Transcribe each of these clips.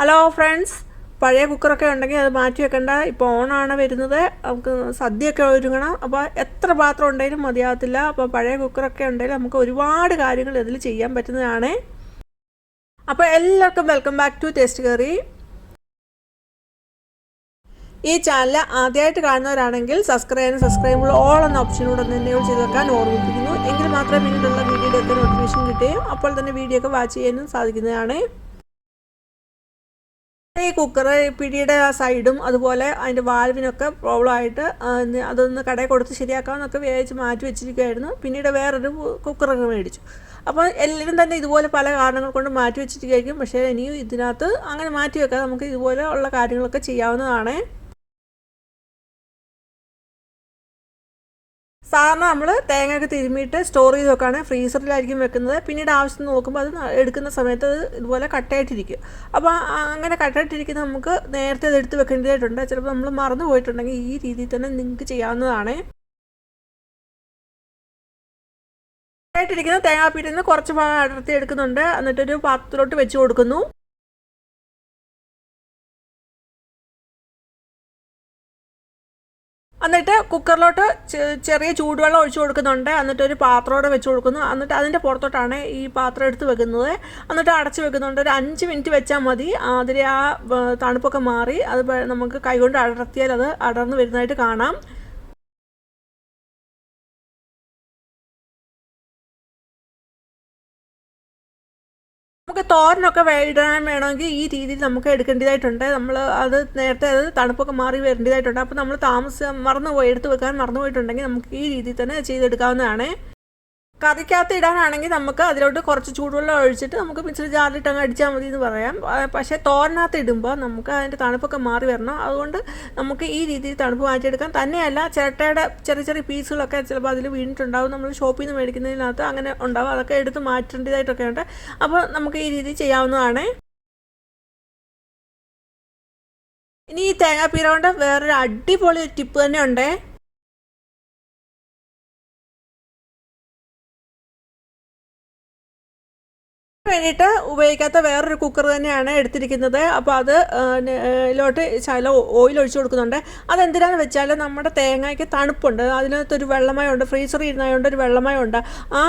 Hello friends പഴയ കുക്കറൊക്കെ ഉണ്ടെങ്കിൽ അത് മാറ്റി വെക്കണ്ട. ഇപ്പോൾ ഓണാണ് വരുന്നത്. നമുക്ക് സദ്യയൊക്കെ ഒരുങ്ങണം. അപ്പോൾ എത്ര പാത്രം ഉണ്ടെങ്കിലും മതിയാകത്തില്ല അപ്പോൾ പഴയ കുക്കറൊക്കെ ഉണ്ടെങ്കിൽ നമുക്ക് ഒരുപാട് കാര്യങ്ങൾ ഇതിൽ ചെയ്യാൻ പറ്റുന്നതാണ്. അപ്പോൾ എല്ലാവർക്കും welcome back to Taste Curry ഈ ചാനൽ ആദ്യമായിട്ട് കാണുന്നവരാണെങ്കിൽ സബ്സ്ക്രൈബ് ചെയ്യാനും സബ്സ്ക്രൈബ് ഓൾ എന്ന ഓപ്ഷനോട് ഒന്ന് എന്നെ ചെയ്ത് വെക്കാൻ ഓർമ്മിപ്പിക്കുന്നു. എങ്കിൽ മാത്രമേ പിന്നീടുള്ള വീഡിയോയുടെ ഒക്കെ നോട്ടിഫിക്കേഷൻ കിട്ടുകയും അപ്പോൾ തന്നെ വീഡിയോ ഒക്കെ വാച്ച് ചെയ്യാനും സാധിക്കുന്നതാണ്. ഈ കുക്കർ പിടിയുടെ ആ സൈഡും അതുപോലെ അതിന്റെ വാൽവിനൊക്കെ പ്രോബ്ലം ആയിട്ട് അതൊന്ന് കടയിൽ കൊടുത്ത് ശരിയാക്കാമെന്നൊക്കെ വിചാരിച്ച് മാറ്റി വെച്ചിരിക്കുകയായിരുന്നു പിന്നീട് വേറൊരു കുക്കറൊക്കെ മേടിച്ചു. അപ്പോൾ എല്ലാവരും തന്നെ ഇതുപോലെ പല കാരണങ്ങൾ കൊണ്ട് മാറ്റി വെച്ചിരിക്കുകയായിരിക്കും പക്ഷേ ഇനിയും ഇതിനകത്ത് അങ്ങനെ മാറ്റി വെക്കാതെ നമുക്ക് ഇതുപോലെ ഉള്ള കാര്യങ്ങളൊക്കെ ചെയ്യാവുന്നതാണ്. സാധാരണ നമ്മൾ തേങ്ങയൊക്കെ തിരുമ്മിയിട്ട് സ്റ്റോർ ചെയ്ത് വെക്കുകയാണ് ഫ്രീസറിലായിരിക്കും വെക്കുന്നത്. പിന്നീട് ആവശ്യം നോക്കുമ്പോൾ അത് എടുക്കുന്ന സമയത്ത് അത് ഇതുപോലെ കട്ടായിട്ടിരിക്കും. അപ്പോൾ അങ്ങനെ കട്ടായിട്ടിരിക്കുന്ന നമുക്ക് നേരത്തെ അത് എടുത്ത് വെക്കേണ്ടതായിട്ടുണ്ട്. ചിലപ്പോൾ നമ്മൾ മറന്നു പോയിട്ടുണ്ടെങ്കിൽ ഈ രീതിയിൽ തന്നെ നിങ്ങൾക്ക് ചെയ്യാവുന്നതാണ്. ആയിട്ടിരിക്കുന്ന തേങ്ങാപ്പീരിൽ നിന്ന് കുറച്ച് ഭാഗം അടർത്തി എടുക്കുന്നുണ്ട്. എന്നിട്ടൊരു പാത്രത്തിലോട്ട് വെച്ച് കൊടുക്കുന്നു. എന്നിട്ട് കുക്കറിലോട്ട് ചെറിയ ചൂടുവെള്ളം ഒഴിച്ചു കൊടുക്കുന്നുണ്ട്. എന്നിട്ട് ഒരു പാത്രമോടെ വെച്ച് കൊടുക്കുന്നു. എന്നിട്ട് അതിന്റെ പുറത്തോട്ടാണ് ഈ പാത്രം എടുത്ത് വെക്കുന്നത്. എന്നിട്ട് അടച്ച് വെക്കുന്നുണ്ട്. ഒരു അഞ്ച് മിനിറ്റ് വെച്ചാൽ മതി. അതിലെ ആ തണുപ്പൊക്കെ മാറി. അത് നമുക്ക് കൈകൊണ്ട് അടർത്തിയാൽ അത് അടർന്ന് വരുന്നതായിട്ട് കാണാം. തോരനൊക്കെ ഇടാൻ വേണമെങ്കിൽ ഈ രീതിയിൽ നമുക്ക് എടുക്കേണ്ടതായിട്ടുണ്ട്. നമ്മൾ അത് നേരത്തെ അത് തണുപ്പൊക്കെ മാറി വരേണ്ടതായിട്ടുണ്ട്. അപ്പോൾ നമ്മൾ താമസം മറന്നുപോയി എടുത്ത് വെക്കാൻ മറന്നുപോയിട്ടുണ്ടെങ്കിൽ നമുക്ക് ഈ രീതിയിൽ തന്നെ ചെയ്തെടുക്കാവുന്നതാണ്. കറിക്കകത്ത് ഇടാനാണെങ്കിൽ നമുക്ക് അതിലോട്ട് കുറച്ച് ചൂടുവെള്ളം ഒഴിച്ചിട്ട് നമുക്ക് മിക്സർ ജാറിലിട്ട് അങ്ങ് അടിച്ചാൽ മതി എന്ന് പറയാം പക്ഷേ തോരനകത്ത് ഇടുമ്പോൾ നമുക്ക് അതിന്റെ തണുപ്പൊക്കെ മാറി വരണം. അതുകൊണ്ട് നമുക്ക് ഈ രീതിയിൽ തണുപ്പ് മാറ്റിയെടുക്കാം. തന്നെയല്ല ചിരട്ടയുടെ ചെറിയ ചെറിയ പീസുകളൊക്കെ ചിലപ്പോൾ അതിൽ വീണിട്ടുണ്ടാവും. നമ്മൾ ഷോപ്പിൽ നിന്ന് മേടിക്കുന്നതിനകത്ത് അങ്ങനെ ഉണ്ടാവും. അതൊക്കെ എടുത്ത് മാറ്റേണ്ടതായിട്ടൊക്കെ ഉണ്ട്. അപ്പോൾ നമുക്ക് ഈ രീതിയിൽ ചെയ്യാവുന്നതാണ്. ഇനി ഈ തേങ്ങാപ്പീര കൊണ്ട് വേറൊരു അടിപൊളി ടിപ്പ് തന്നെ ഉണ്ടേ. വേണ്ടിയിട്ട് ഉപയോഗിക്കാത്ത വേറൊരു കുക്കർ തന്നെയാണ് എടുത്തിരിക്കുന്നത്. അപ്പോൾ അത് ഇതിലോട്ട് ചില ഓയിൽ ഒഴിച്ചു കൊടുക്കുന്നുണ്ട്. അതെന്തിനാന്ന് വെച്ചാൽ നമ്മുടെ തേങ്ങയ്ക്ക് തണുപ്പുണ്ട്. അതിനകത്തൊരു വെള്ളമയമുണ്ട് ഫ്രീസറിൽ ഇരുന്നതുകൊണ്ട് ഒരു വെള്ളമയമുണ്ട്. ആ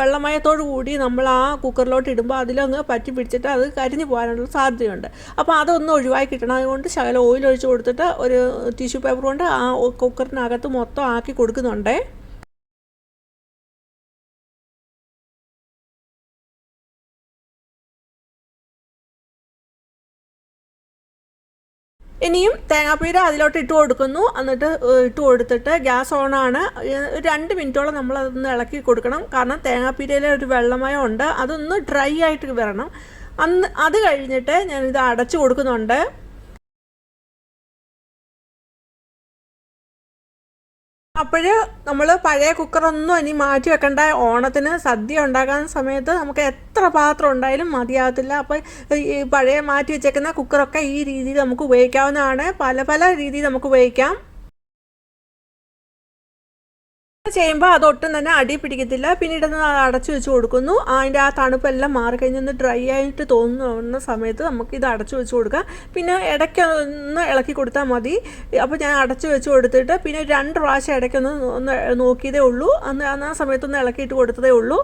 വെള്ളമയത്തോടു കൂടി നമ്മൾ ആ കുക്കറിലോട്ട് ഇടുമ്പോൾ അതിലൊന്ന് പറ്റി പിടിച്ചിട്ട് അത് കരിഞ്ഞു പോകാനുള്ള സാധ്യതയുണ്ട്. അപ്പോൾ അതൊന്ന് ഒഴിവാക്കി കിട്ടണം. അതുകൊണ്ട് ശകലം ഓയിൽ ഒഴിച്ചു കൊടുത്തിട്ട് ഒരു ടിഷ്യൂ പേപ്പർ കൊണ്ട് ആ കുക്കറിനകത്ത് മൊത്തം ആക്കി കൊടുക്കുന്നുണ്ട്. ഇനിയും തേങ്ങാപ്പീര അതിലോട്ട് ഇട്ട് കൊടുക്കുന്നു. എന്നിട്ട് ഇട്ട് കൊടുത്തിട്ട് ഗ്യാസ് ഓണാണ് രണ്ട് മിനിറ്റോളം നമ്മൾ അതൊന്ന് ഇളക്കി കൊടുക്കണം. കാരണം തേങ്ങാപ്പീരയിലെ ഒരു വെള്ളമയം ഉണ്ട്. അതൊന്ന് ഡ്രൈ ആയിട്ട് വരണം. അന്ന് അത് കഴിഞ്ഞിട്ട് ഞാനിത് അടച്ചു കൊടുക്കുന്നുണ്ട്. അപ്പോൾ നമ്മൾ പഴയ കുക്കറൊന്നും ഇനി മാറ്റി വെക്കണ്ട. ഓണത്തിന് സദ്യ ഉണ്ടാക്കാൻ സമയത്ത് നമുക്ക് എത്ര പാത്രം ഉണ്ടായാലും മതിയാകത്തില്ല. അപ്പോൾ ഈ പഴയ മാറ്റി വെച്ചേക്കുന്ന കുക്കറൊക്കെ ഈ രീതിയിൽ നമുക്ക് ഉപയോഗിക്കാവുന്നതാണ്. പല പല രീതിയിൽ നമുക്ക് ഉപയോഗിക്കാം. ചെയ്യുമ്പോൾ അതൊട്ടും തന്നെ അടി പിടിക്കത്തില്ല. പിന്നീട് അടച്ചു വെച്ച് കൊടുക്കുന്നു. അതിന്റെ ആ തണുപ്പെല്ലാം മാറിക്കഴിഞ്ഞൊന്ന് ഡ്രൈ ആയിട്ട് തോന്നുന്ന സമയത്ത് നമുക്ക് ഇത് അടച്ചു വെച്ച് കൊടുക്കാം. പിന്നെ ഇടയ്ക്ക് ഒന്ന് ഇളക്കി കൊടുത്താൽ മതി. അപ്പോൾ ഞാൻ അടച്ചു വെച്ച് കൊടുത്തിട്ട് പിന്നെ രണ്ട് പ്രാവശ്യം ഇടയ്ക്കൊന്ന് ഒന്ന് നോക്കിയതേ ഉള്ളൂ. അന്ന് ആ സമയത്തൊന്ന് ഇളക്കിയിട്ട് കൊടുത്തതേ ഉള്ളൂ.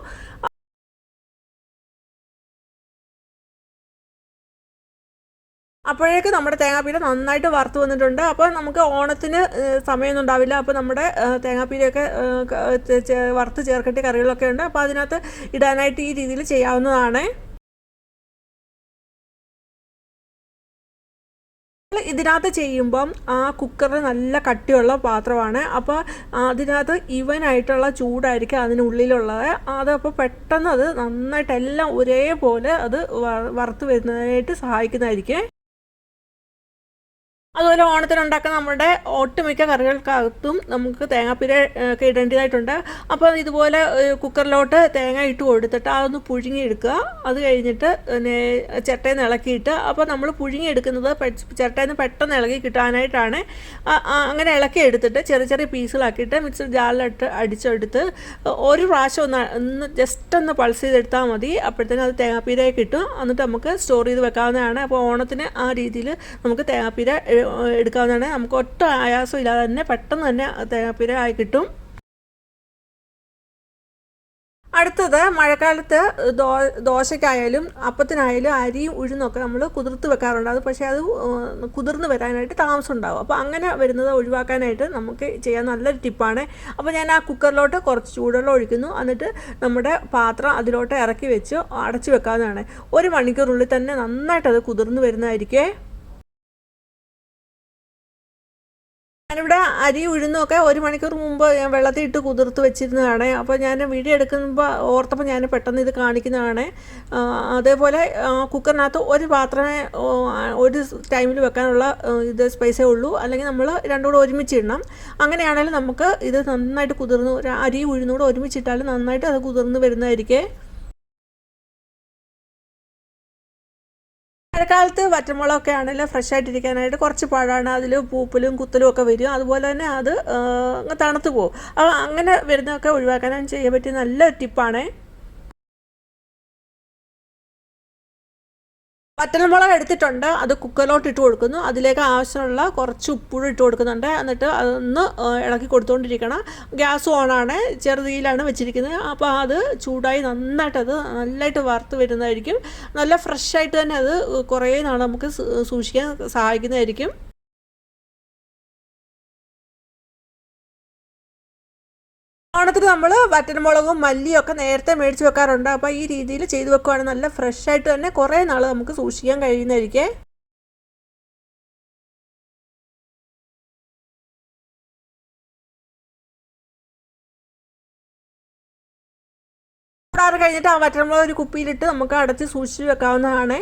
അപ്പോഴേക്ക് നമ്മുടെ തേങ്ങാപ്പീര നന്നായിട്ട് വറുത്ത് വന്നിട്ടുണ്ട്. അപ്പോൾ നമുക്ക് ഓണത്തിന് സമയമൊന്നും ഉണ്ടാവില്ല. അപ്പോൾ നമ്മുടെ തേങ്ങാപ്പീരയൊക്കെ വറുത്ത് ചേർക്കട്ടി കറികളൊക്കെ ഉണ്ട്. അപ്പോൾ അതിനകത്ത് ഇടാനായിട്ട് ഈ രീതിയിൽ ചെയ്യാവുന്നതാണ്. ഇതിനകത്ത് ചെയ്യുമ്പം ആ കുക്കർ നല്ല കട്ടിയുള്ള പാത്രമാണ്. അപ്പോൾ അതിനകത്ത് ഇവനായിട്ടുള്ള ചൂടായിരിക്കും അതിനുള്ളിലുള്ളത്. അതപ്പോൾ പെട്ടെന്ന് അത് നന്നായിട്ട് എല്ലാം ഒരേപോലെ അത് വറുത്ത് വരുന്നതിനായിട്ട് സഹായിക്കുന്നതായിരിക്കും. അതുപോലെ ഓണത്തിന് ഉണ്ടാക്കുന്ന നമ്മുടെ ഒട്ടുമിക്ക കറികൾക്കകത്തും നമുക്ക് തേങ്ങാപ്പിര ഒക്കെ ഇടേണ്ടതായിട്ടുണ്ട്. അപ്പോൾ ഇതുപോലെ കുക്കറിലോട്ട് തേങ്ങ ഇട്ട് കൊടുത്തിട്ട് അതൊന്ന് പുഴുങ്ങി എടുക്കുക അത് കഴിഞ്ഞിട്ട് പിന്നെ ചിരട്ടയിൽ ഇളക്കിയിട്ട് അപ്പോൾ നമ്മൾ പുഴുങ്ങി എടുക്കുന്നത് ചിരട്ടയിൽ നിന്ന് പെട്ടെന്ന് ഇളകി കിട്ടാനായിട്ടാണ്. അങ്ങനെ ഇളക്കി എടുത്തിട്ട് ചെറിയ ചെറിയ പീസുകളാക്കിയിട്ട് മിക്സർ ജാറിലിട്ട് അടിച്ചെടുത്ത് ഒരു പ്രാവശ്യം ഒന്ന് ഒന്ന് ജസ്റ്റ് ഒന്ന് പൾസ് ചെയ്തെടുത്താൽ മതി. അപ്പോഴത്തേനും അത് തേങ്ങാപ്പീരയെ കിട്ടും. എന്നിട്ട് നമുക്ക് സ്റ്റോർ ചെയ്ത് വെക്കാവുന്നതാണ്. അപ്പോൾ ഓണത്തിന് ആ രീതിയിൽ നമുക്ക് തേങ്ങാപ്പീര എടുക്കാവുന്നതാണ്. നമുക്ക് ഒട്ടും ആയാസം ഇല്ലാതെ തന്നെ പെട്ടെന്ന് തന്നെ തേങ്ങാപ്പീര ആയി കിട്ടും. അടുത്തത് മഴക്കാലത്ത് ദോ ദോശയ്ക്കായാലും അപ്പത്തിനായാലും അരിയും ഉഴുന്നൊക്കെ നമ്മൾ കുതിർത്ത് വെക്കാറുണ്ട്. അത് പക്ഷേ അത് കുതിർന്ന് വരാനായിട്ട് താമസം ഉണ്ടാവും അപ്പോൾ അങ്ങനെ വരുന്നത് ഒഴിവാക്കാനായിട്ട് നമുക്ക് ചെയ്യാൻ നല്ലൊരു ടിപ്പാണ്. അപ്പോൾ ഞാൻ ആ കുക്കറിലോട്ട് കുറച്ച് ചൂടുവെള്ളം ഒഴിക്കുന്നു. എന്നിട്ട് നമ്മുടെ പാത്രം അതിലോട്ട് ഇറക്കി വെച്ച് അടച്ചു വെക്കാവുന്നതാണ്. ഒരു മണിക്കൂറിനുള്ളിൽ തന്നെ നന്നായിട്ട് അത് കുതിർന്ന് വരുന്നതായിരിക്കേ. അരി ഉഴുന്നൊക്കെ ഒരു മണിക്കൂർ മുമ്പ് ഞാൻ വെള്ളത്തിൽ ഇട്ട് കുതിർത്ത് വെച്ചിരുന്നതാണ്. അപ്പോൾ ഞാൻ വീഡിയോ എടുക്കുമ്പോൾ ഓർത്തപ്പോൾ ഞാൻ പെട്ടെന്ന് ഇത് കാണിക്കുന്നതാണ്. അതേപോലെ കുക്കറിനകത്ത് ഒരു പാത്രമേ ഒരു ടൈമിൽ വെക്കാനുള്ള ഇത് സ്പൈസേ ഉള്ളൂ. അല്ലെങ്കിൽ നമ്മൾ രണ്ടും കൂടെ ഒരുമിച്ചിടണം അങ്ങനെയാണെങ്കിൽ നമുക്ക് ഇത് നന്നായിട്ട് കുതിർന്ന് അരി ഉഴുന്നുകൂടെ ഒരുമിച്ചിട്ടാൽ നന്നായിട്ട് അത് കുതിർന്ന് വരുന്നതായിരിക്കും. മഴക്കാലത്ത് വറ്റമുളകൊക്കെ ആണെങ്കിൽ ഫ്രഷ് ആയിട്ടിരിക്കാനായിട്ട് കുറച്ച് പാടാണ് അതിൽ പൂപ്പലും കുത്തലും ഒക്കെ വരും. അതുപോലെ തന്നെ അത് തണുത്ത് പോകും. അങ്ങനെ വരുന്നതൊക്കെ ഒഴിവാക്കാനും ചെയ്യാൻ പറ്റിയ നല്ല ടിപ്പാണേ വറ്റൽമുളക് എടുത്തിട്ടുണ്ട്. അത് കുക്കറിലോട്ട് ഇട്ട് കൊടുക്കുന്നു. അതിലേക്ക് ആവശ്യമുള്ള കുറച്ച് ഉപ്പൂടെ ഇട്ട് കൊടുക്കുന്നുണ്ട്. എന്നിട്ട് അതൊന്ന് ഇളക്കി കൊടുത്തുകൊണ്ടിരിക്കണം ഗ്യാസ് ഓണാണ്. ചെറുതീയിലാണ് വെച്ചിരിക്കുന്നത്. അപ്പോൾ അത് ചൂടായി നന്നായിട്ട് അത് നല്ലതായിട്ട് വറുത്ത് വരുന്നതായിരിക്കും. നല്ല ഫ്രഷായിട്ട് തന്നെ അത് കുറേ നാൾ നമുക്ക് സൂക്ഷിക്കാൻ സഹായിക്കുന്നതായിരിക്കും. ഓണത്തിന് നമ്മൾ വറ്റൻമുളകും മല്ലിയും ഒക്കെ നേരത്തെ മേടിച്ച് വെക്കാറുണ്ട്. അപ്പോൾ ഈ രീതിയിൽ ചെയ്തു വെക്കുവാണെങ്കിൽ നല്ല ഫ്രഷ് ആയിട്ട് തന്നെ കുറേ നാൾ നമുക്ക് സൂക്ഷിക്കാൻ കഴിയുന്നതായിരിക്കേ. കഴിഞ്ഞിട്ട് ആ വറ്റൻമുളക് ഒരു കുപ്പിയിലിട്ട് നമുക്ക് അടച്ച് സൂക്ഷിച്ച് വെക്കാവുന്നതാണ്.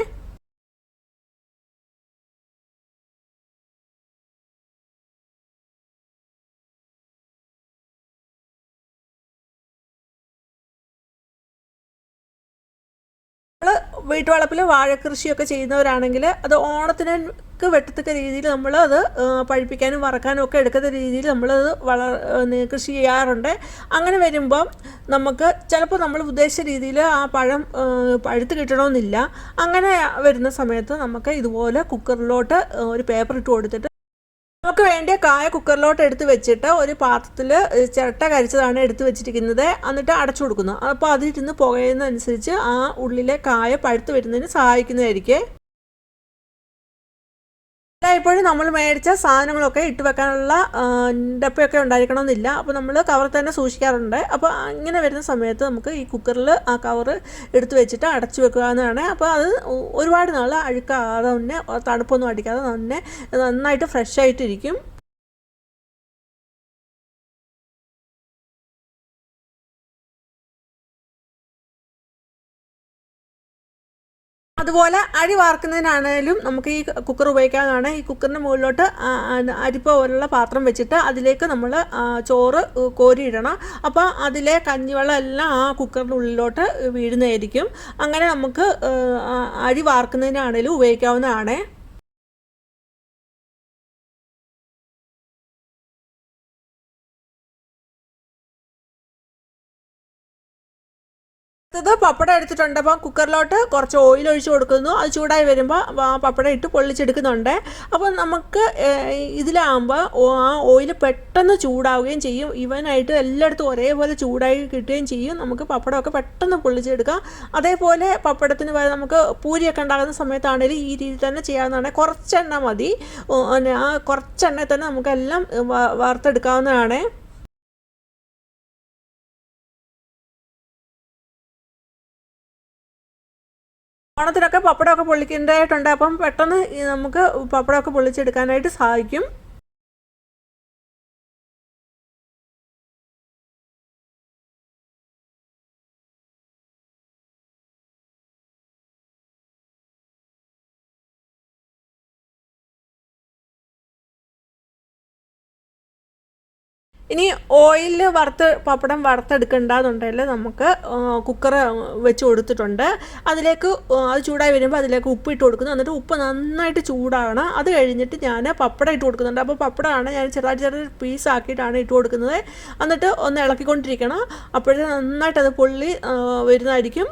വീട്ടുവളപ്പിൽ വാഴക്കൃഷിയൊക്കെ ചെയ്യുന്നവരാണെങ്കിൽ അത് ഓണത്തിന് വെട്ടത്തക്ക രീതിയിൽ നമ്മൾ അത് പഴിപ്പിക്കാനും വറക്കാനും ഒക്കെ എടുക്കുന്ന രീതിയിൽ നമ്മളത് വള കൃഷി ചെയ്യാറുണ്ട്. അങ്ങനെ വരുമ്പം നമുക്ക് ചിലപ്പോൾ നമ്മൾ ഉദ്ദേശിച്ച രീതിയിൽ ആ പഴം പഴുത്ത് കിട്ടണമെന്നില്ല അങ്ങനെ വരുന്ന സമയത്ത് നമുക്ക് ഇതുപോലെ കുക്കറിലോട്ട് ഒരു പേപ്പർ ഇട്ട് കൊടുത്തിട്ട് നമുക്ക് വേണ്ടിയ കായ കുക്കറിലോട്ട് എടുത്ത് വെച്ചിട്ട് ഒരു പാത്രത്തിൽ ചിരട്ട കരിച്ചതാണ് എടുത്ത് വെച്ചിരിക്കുന്നത്. എന്നിട്ട് അടച്ചു കൊടുക്കുന്നു. അപ്പോൾ അതിരുന്ന് പുകയുന്നതനുസരിച്ച് ആ ഉള്ളിലെ കായ പഴുത്ത് വരുന്നതിന് സഹായിക്കുന്നതായിരിക്കും. ഇപ്പോഴും നമ്മൾ മേടിച്ച സാധനങ്ങളൊക്കെ ഇട്ട് വെക്കാനുള്ള ഡപ്പയൊക്കെ ഉണ്ടായിരിക്കണമെന്നില്ല. അപ്പോൾ നമ്മൾ കവർ തന്നെ സൂക്ഷിക്കാറുണ്ട്. അപ്പോൾ ഇങ്ങനെ വരുന്ന സമയത്ത് നമുക്ക് ഈ കുക്കറിൽ ആ കവർ എടുത്തു വെച്ചിട്ട് അടച്ചു വെക്കുക എന്നാണ്. അപ്പോൾ അത് ഒരുപാട് നാൾ അഴുക്കാതെ തന്നെ തണുപ്പൊന്നും അടിക്കാതെ തന്നെ നന്നായിട്ട് ഫ്രഷ് ആയിട്ടിരിക്കും. അതുപോലെ അരി വാർക്കുന്നതിനാണേലും നമുക്ക് ഈ കുക്കർ ഉപയോഗിക്കാനാണ് ഈ കുക്കറിന്റെ മുകളിലോട്ട് അരിപ്പ പോലുള്ള പാത്രം വെച്ചിട്ട് അതിലേക്ക് നമ്മൾ ചോറ് കോരിയിടണം. അപ്പോൾ അതിലെ കഞ്ഞിവെള്ളം എല്ലാം ആ കുക്കറിന്റെ ഉള്ളിലോട്ട് വീഴുന്നതായിരിക്കും. അങ്ങനെ നമുക്ക് അരി വാർക്കുന്നതിനാണേലും ഉപയോഗിക്കാവുന്നതാണ്. ഇത് പപ്പടം എടുത്തിട്ടുണ്ട്. അപ്പം കുക്കറിലോട്ട് കുറച്ച് ഓയിൽ ഒഴിച്ച് കൊടുക്കുന്നു. അത് ചൂടായി വരുമ്പോൾ പപ്പടം ഇട്ട് പൊള്ളിച്ചെടുക്കുന്നുണ്ട്. അപ്പോൾ നമുക്ക് ഇതിലാകുമ്പോൾ ആ ഓയിൽ പെട്ടെന്ന് ചൂടാവുകയും ചെയ്യും. ഇവനായിട്ട് എല്ലായിടത്തും ഒരേപോലെ ചൂടായി കിട്ടുകയും ചെയ്യും. നമുക്ക് പപ്പടമൊക്കെ പെട്ടെന്ന് പൊള്ളിച്ചെടുക്കാം. അതേപോലെ പപ്പടത്തിന് വരെ നമുക്ക് പൂരിയൊക്കെ ഉണ്ടാകുന്ന സമയത്താണെങ്കിലും ഈ രീതിയിൽ തന്നെ ചെയ്യാവുന്നതാണ്. കുറച്ചെണ്ണ മതി. ആ കുറച്ചെണ്ണ തന്നെ നമുക്കെല്ലാം വറുത്തെടുക്കാവുന്നതാണ്. ഓണത്തിനൊക്കെ പപ്പടമൊക്കെ പൊള്ളിക്കേണ്ടതായിട്ടുണ്ട്. അപ്പം പെട്ടെന്ന് നമുക്ക് പപ്പടമൊക്കെ പൊള്ളിച്ചെടുക്കാനായിട്ട് സാധിക്കും ഇനി ഓയിലിൽ വറുത്ത് പപ്പടം വറുത്തെടുക്കേണ്ടതുണ്ടെങ്കിൽ നമുക്ക് കുക്കർ വെച്ച് കൊടുത്തിട്ടുണ്ട്. അതിലേക്ക് അത് ചൂടായി വരുമ്പോൾ അതിലേക്ക് ഉപ്പ് ഇട്ട് കൊടുക്കുന്നു. എന്നിട്ട് ഉപ്പ് നന്നായിട്ട് ചൂടാകണം അത് കഴിഞ്ഞിട്ട് ഞാൻ പപ്പടം ഇട്ട് കൊടുക്കുന്നുണ്ട്. അപ്പോൾ പപ്പടമാണ് ഞാൻ ചെറുതായിട്ട് ചെറിയ പീസ് ആക്കിയിട്ടാണ് ഇട്ട് കൊടുക്കുന്നത്. എന്നിട്ട് ഒന്ന് ഇളക്കിക്കൊണ്ടിരിക്കണം. അപ്പോഴേ നന്നായിട്ട് അത് പൊള്ളി വരുന്നതായിരിക്കും.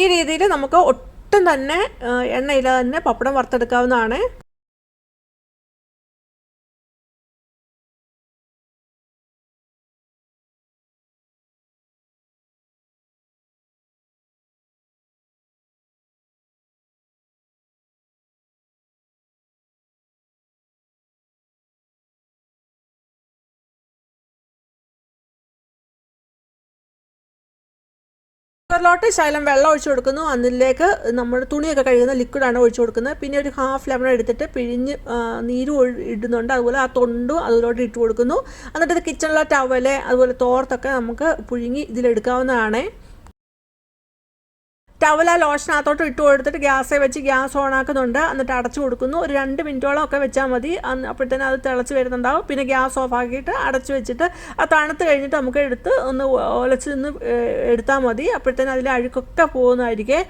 ഈ രീതിയിൽ നമുക്ക് ഒട്ടും തന്നെ എണ്ണയില്ലാതെ തന്നെ പപ്പടം വറുത്തെടുക്കാവുന്നതാണ്. കുക്കറിലോട്ട് ശകലം വെള്ളം ഒഴിച്ചു കൊടുക്കുന്നു. അതിലേക്ക് നമ്മൾ തുണിയൊക്കെ കഴുകുന്ന ലിക്വിഡാണ് ഒഴിച്ചു കൊടുക്കുന്നത്. പിന്നെ ഒരു ഹാഫ് ലെമൺ എടുത്തിട്ട് പിഴിഞ്ഞ് നീരും ഇടുന്നുണ്ട്. അതുപോലെ ആ തൊണ്ടും അതിലോട്ട് ഇട്ട് കൊടുക്കുന്നു. എന്നിട്ട് ഇത് കിച്ചണിലെ ടവൽ അതുപോലെ തോർത്തൊക്കെ നമുക്ക് പുഴുങ്ങി ഇതിലെടുക്കാവുന്നതാണ്. ടവൽ ആ ലോഷനകത്തോട്ട് ഇട്ട് കൊടുത്തിട്ട് ഗ്യാസേ വെച്ച് ഗ്യാസ് ഓൺ ആക്കുന്നുണ്ട്. എന്നിട്ട് അടച്ചു കൊടുക്കുന്നു. ഒരു രണ്ട് മിനിറ്റോളം ഒക്കെ വെച്ചാൽ മതി. അപ്പോഴത്തേനും അത് തിളച്ച് വരുന്നുണ്ടാവും. പിന്നെ ഗ്യാസ് ഓഫ് ആക്കിയിട്ട് അടച്ചു വെച്ചിട്ട് ആ തണുത്ത് കഴിഞ്ഞിട്ട് നമുക്ക് എടുത്ത് ഒന്ന് ഒലച്ച് നിന്ന് എടുത്താൽ മതി. അപ്പോഴത്തേനും അതിൽ അഴുക്കൊക്കെ പോകുന്നതായിരിക്കും.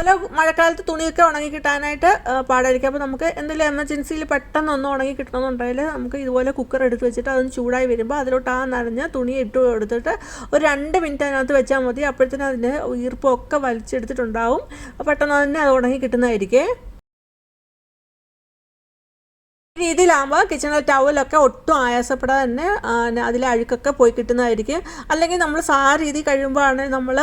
പല മഴക്കാലത്ത് തുണിയൊക്കെ ഉണങ്ങി കിട്ടാനായിട്ട് പാടായിരിക്കും. അപ്പോൾ നമുക്ക് എന്തെങ്കിലും എമർജൻസിയിൽ പെട്ടെന്ന് ഒന്ന് ഉണങ്ങി കിട്ടണമെന്നുണ്ടെങ്കിൽ നമുക്ക് ഇതുപോലെ കുക്കർ എടുത്ത് വെച്ചിട്ട് അതൊന്ന് ചൂടായി വരുമ്പോൾ അതിലോട്ട് ആ നനഞ്ഞ തുണി ഇട്ട് കൊടുത്തിട്ട് ഒരു രണ്ട് മിനിറ്റ് അതിനകത്ത് വെച്ചാൽ മതി. അപ്പോഴത്തേനും അതിന്റെ ഈർപ്പമൊക്കെ വലിച്ചെടുത്തിട്ടുണ്ടാവും. പെട്ടെന്ന് തന്നെ അത് ഉണങ്ങി കിട്ടുന്നതായിരിക്കും. രീതിയിലാകുമ്പോൾ കിച്ചണിലെ ടവലൊക്കെ ഒട്ടും ആയാസപ്പെടാതെ തന്നെ അതിലെ അഴുക്കൊക്കെ പോയി കിട്ടുന്നതായിരിക്കും. അല്ലെങ്കിൽ നമ്മൾ സാ രീതി കഴിയുമ്പോഴാണ് നമ്മൾ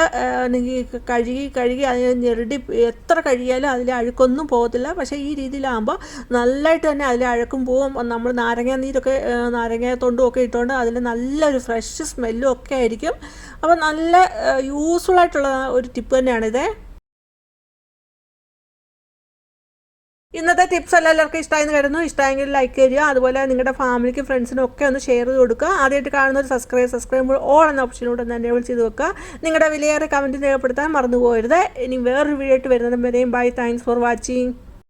കഴുകി കഴുകി അതിനെ ഞെരടി എത്ര കഴുകിയാലും അതിലെ അഴുക്കൊന്നും പോകത്തില്ല. പക്ഷേ ഈ രീതിയിലാകുമ്പോൾ നല്ലതായിട്ട് തന്നെ അതിലെ അഴുക്കും പോവും നമ്മൾ നാരങ്ങ നീരൊക്കെ നാരങ്ങ തൊണ്ടും ഒക്കെ ഇട്ടുകൊണ്ട് അതിൽ നല്ലൊരു ഫ്രഷ് സ്മെല്ലും ഒക്കെ ആയിരിക്കും. അപ്പോൾ നല്ല യൂസ്ഫുൾ ആയിട്ടുള്ള ഒരു ടിപ്പ് തന്നെയാണിത്. ഇന്നത്തെ ടിപ്സ് എല്ലാം എല്ലാവർക്കും ഇഷ്ടമായെന്ന് കരുതുന്നു. ഇഷ്ടമായെങ്കിൽ ലൈക്ക് ചെയ്യുക അതുപോലെ നിങ്ങളുടെ ഫാമിലിക്കും ഫ്രണ്ട്സിനും ഒക്കെ ഒന്ന് ഷെയർ ചെയ്ത് കൊടുക്കുക. ആദ്യമായിട്ട് കാണുന്ന ഒരു സബ്സ്ക്രൈബ് സബ്സ്ക്രൈബ് ഓൾ എന്ന ഓപ്ഷനോട് ഒന്ന് എനേബിൾ ചെയ്ത് വെക്കുക. നിങ്ങളുടെ വിലയേറെ കമന്റ് രേഖപ്പെടുത്താൻ മറന്നു പോകരുത് ഇനി വേറൊരു വീഡിയോ ആയിട്ട് വരുന്നതും വരെയും ബൈ താങ്ക്സ് ഫോർ വാച്ചിങ്